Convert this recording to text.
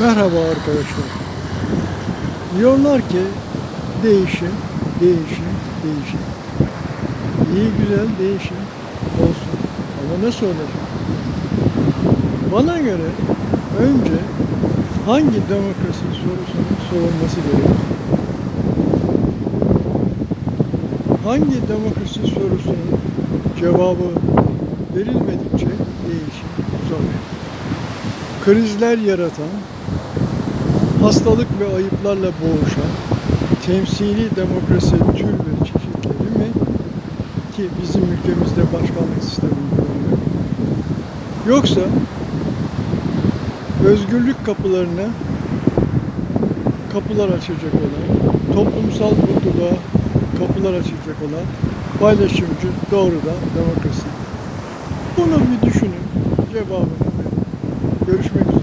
Merhaba arkadaşlar. Diyorlar ki değişim, değişim, değişim. İyi güzel değişim olsun. Ama nasıl olacak? Bana göre önce hangi demokrasi sorusunun sorulması gerekir? Hangi demokrasi sorusunun cevabı verilmedikçe değişim zor. Krizler yaratan, hastalık ve ayıplarla boğuşan temsili demokrasi tür ve çeşitleri mi ki bizim ülkemizde başkanlık sistemi uygulanıyor. Yoksa özgürlük kapılarına kapılar açacak olan, toplumsal mutluluğa kapılar açacak olan paylaşımcı doğrudan demokrasi. Bunu bir düşünün, cevabını. Görüşmek